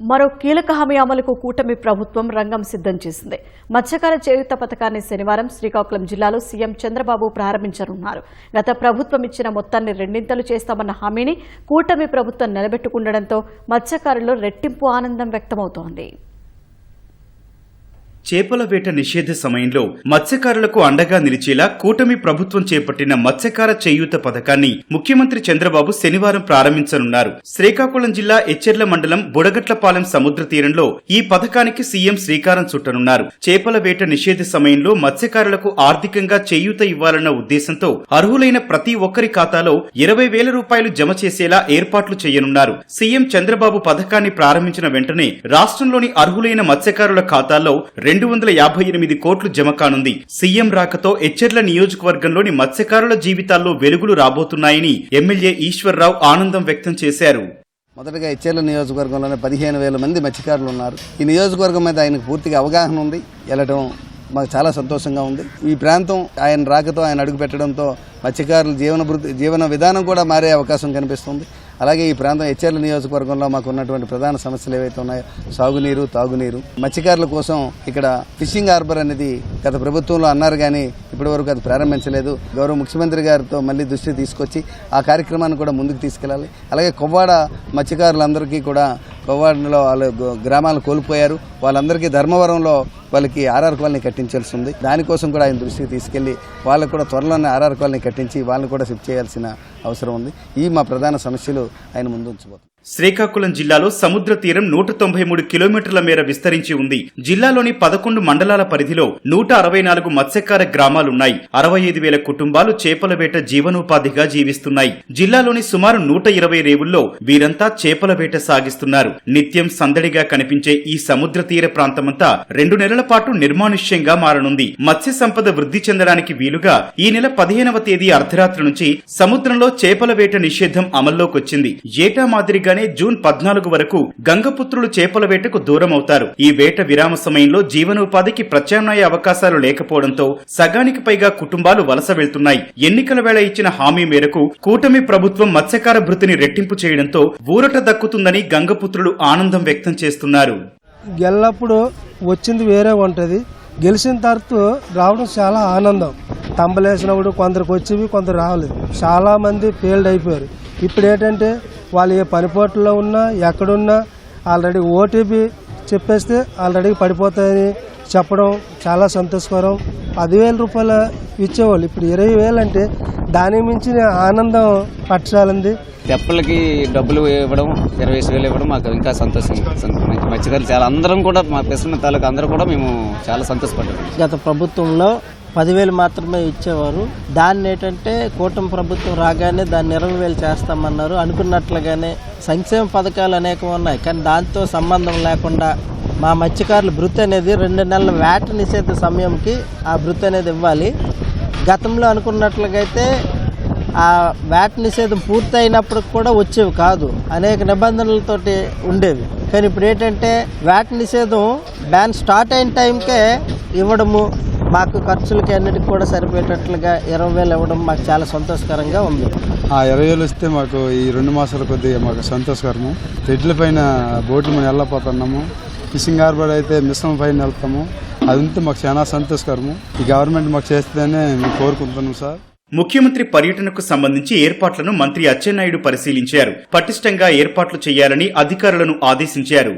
మరో కీలక హామీ అమలుకు కూటమి ప్రభుత్వం రంగం సిద్ధం చేసింది. మత్స్యకార చేయుత పథకాన్ని శనివారం శ్రీకాకుళం జిల్లాలో సీఎం చంద్రబాబు ప్రారంభించనున్నారు. గత ప్రభుత్వం ఇచ్చిన మొత్తాన్ని రెండింతలు చేస్తామన్న హామీని కూటమి ప్రభుత్వం నిలబెట్టుకుండడంతో మత్స్యకారుల్లో రెట్టింపు ఆనందం వ్యక్తమవుతోంది. చేపల వేట నిషేధ సమయంలో మత్స్యకారులకు అండగా నిలిచేలా కూటమి ప్రభుత్వం చేపట్టిన మత్స్యకార చేయూత పథకాన్ని ముఖ్యమంత్రి చంద్రబాబు శనివారం ప్రారంభించనున్నారు. శ్రీకాకుళం జిల్లా ఎచ్చెర్ల మండలం బుడగట్లపాలెం సముద్ర తీరంలో ఈ పథకానికి సీఎం శ్రీకారం చుట్టనున్నారు. చేపల వేట నిషేధ సమయంలో మత్స్యకారులకు ఆర్థికంగా చేయూత ఇవ్వాలన్న ఉద్దేశంతో అర్హులైన ప్రతి ఒక్కరి ఖాతాలో ఇరవై వేల రూపాయలు జమ చేసేలా ఏర్పాట్లు చేయనున్నారు. సీఎం చంద్రబాబు పథకాన్ని ప్రారంభించిన వెంటనే రాష్ట్రంలోని అర్హులైన మత్స్యకారుల ఖాతాల్లో రెండు వందల యాభై ఎనిమిది కోట్లు జమ కానుంది. సీఎం రాకతో ఎచ్చెర్ల నియోజకవర్గంలోని మత్స్యకారుల జీవితాల్లో వెలుగులు రాబోతున్నాయని ఎమ్మెల్యే ఈశ్వర్రావు ఆనందం వ్యక్తం చేశారు. మొదటగా ఇచ్చేర్ల నియోజకవర్గంలోనే పదిహేను వేల మంది మత్స్యకారులు ఉన్నారు. ఈ నియోజకవర్గం మీద ఆయనకు పూర్తిగా అవగాహన ఉంది. వెళ్ళటం మాకు చాలా సంతోషంగా ఉంది. ఈ ప్రాంతం ఆయన రాకతో ఆయన అడుగు పెట్టడంతో మత్స్యకారుల జీవన జీవన విధానం కూడా మారే అవకాశం కనిపిస్తుంది. అలాగే ఈ ప్రాంతం హెచ్ఆర్ల నియోజకవర్గంలో మాకు ఉన్నటువంటి ప్రధాన సమస్యలు ఏవైతే ఉన్నాయో సాగునీరు తాగునీరు మత్స్యకారుల కోసం ఇక్కడ ఫిషింగ్ హార్బర్ అనేది గత ప్రభుత్వంలో అన్నారు కానీ ఇప్పటి వరకు అది ప్రారంభించలేదు. గౌరవ ముఖ్యమంత్రి గారితో మళ్ళీ దృష్టి తీసుకొచ్చి ఆ కార్యక్రమాన్ని కూడా ముందుకు తీసుకెళ్ళాలి. అలాగే కొవ్వాడ మత్స్యకారులందరికీ కూడా కొవ్వాడలో వాళ్ళు గ్రామాలు కోల్పోయారు. వాళ్ళందరికీ ధర్మవరంలో వాళ్ళకి ఆర్ఆర్ కాలనీ కట్టించాల్సి ఉంది. దానికోసం కూడా ఆయన దృష్టికి తీసుకెళ్ళి వాళ్ళకు కూడా త్వరలోనే ఆర్ఆర్ కాలనీ కట్టించి వాళ్ళని కూడా షిఫ్ట్ చేయాల్సిన అవసరం ఉంది. ఈ మా ప్రధాన సమస్యలు ఆయన ముందు ఉంచబోతున్నారు. శ్రీకాకుళం జిల్లాలో సముద్ర తీరం నూట తొంభై మూడు కిలోమీటర్ల మేర విస్తరించి ఉంది. జిల్లాలోని పదకొండు మండలాల పరిధిలో నూట అరవై నాలుగు మత్స్యకార గ్రామాలున్నాయి. అరవై ఐదు వేల కుటుంబాలు చేపల వేట జీవనోపాధిగా జీవిస్తున్నాయి. జిల్లాలోని సుమారు నూట ఇరవై రేవుల్లో వీరంతా చేపల వేట సాగిస్తున్నారు. నిత్యం సందడిగా కనిపించే ఈ సముద్ర తీర ప్రాంతమంతా రెండు నెలల పాటు నిర్మానుష్యంగా మారనుంది. మత్స్య సంపద వృద్ధి చెందడానికి వీలుగా ఈ నెల పదిహేనవ తేదీ అర్ధరాత్రి నుంచి సముద్రంలో చేపల వేట నిషేధం అమల్లోకొచ్చింది. ఏటా మాదిరిగా మాదిరిగానే జూన్ పద్నాలుగు వరకు గంగపుత్రులు చేపల వేటకు దూరం అవుతారు ఈ వేట విరామ సమయంలో జీవనోపాధికి ప్రత్యామ్నాయ అవకాశాలు లేకపోవడంతో సగానికి పైగా కుటుంబాలు వలస వెళ్తున్నాయి. ఎన్నికల వేళ ఇచ్చిన హామీ మేరకు కూటమి ప్రభుత్వం మత్స్యకార భృతిని రెట్టింపు చేయడంతో ఊరట దక్కుతుందని గంగపుత్రులు ఆనందం వ్యక్తం చేస్తున్నారు. గెలినప్పుడు వచ్చింది వేరే ఉంటుంది. గెలిచిన తర్వాత రావడం చాలా ఆనందం. తంబలేసినప్పుడు కొందరికి వచ్చేవి కొందరు రాలేదు చాలా మంది ఫెయిల్డ్ అయిపోయారు. ఇప్పుడు ఏంటంటే వాళ్ళు ఏ పనిపోట్లలో ఉన్నా ఎక్కడున్నా ఆల్రెడీ ఓటీపీ చెప్పేస్తే ఆల్రెడీ పడిపోతాయని చెప్పడం చాలా సంతోషకరం. పదివేల రూపాయలు ఇచ్చేవాళ్ళు. ఇప్పుడు ఇరవై వేలు అంటే దాని మించిన ఆనందం పట్టాలంది తెప్పలకి డబ్బులు ఇవ్వడం ఇరవై వేలు ఇవ్వడం మాకు ఇంకా సంతోషం. మత్స్యకారులు చాలా అందరం కూడా మా పెసన్న తాలూకు అందరూ కూడా మేము చాలా సంతోషపడ్డాం. గత ప్రభుత్వంలో పదివేలు మాత్రమే ఇచ్చేవారు. దాన్ని ఏంటంటే కూటమి ప్రభుత్వం రాగానే దాన్ని ఇరవై వేలు చేస్తామన్నారు. అనుకున్నట్లుగానే సంక్షేమ పథకాలు అనేకం ఉన్నాయి. కానీ దాంతో సంబంధం లేకుండా మా మత్స్యకారుల భృతి అనేది రెండు నెలల వేట నిషేధ సమయంకి ఆ భృతి అనేది ఇవ్వాలి. గతంలో అనుకున్నట్లుగా అయితే ఆ వేట నిషేధం పూర్తయినప్పుడు కూడా వచ్చేవి కాదు. అనేక నిబంధనలతోటి ఉండేవి. కానీ ఇప్పుడు ఏంటంటే వేట నిషేధం బ్యాన్ స్టార్ట్ అయిన టైంకే ఇవ్వడము మాకు ఖర్చులకి అన్నిటికి కూడా సరిపోయేటట్లుగా ఇరవై వేలు ఇవ్వడం మాకు చాలా సంతోషకరంగా ఉంది. ఆ ఇరవై వేలు వస్తే మాకు ఈ రెండు మాసాల కొద్దిగా మాకు సంతోషకరము. తెడ్ల పైన బోట్లు మేము వెళ్ళపోతున్నాము ఫిషింగ్ హార్బర్ అయితే మిశ్రమ పైన వెళ్తాము. అది ఉంటే మాకు చాలా సంతోషకరము. ఈ గవర్నమెంట్ మాకు చేస్తుందనే మేము కోరుకుంటున్నాం సార్. ముఖ్యమంత్రి పర్యటనకు సంబంధించి ఏర్పాట్లను మంత్రి అచ్చెన్నాయుడు పరిశీలించారు. పటిష్టంగా ఏర్పాట్లు చేయాలని అధికారులను ఆదేశించారు.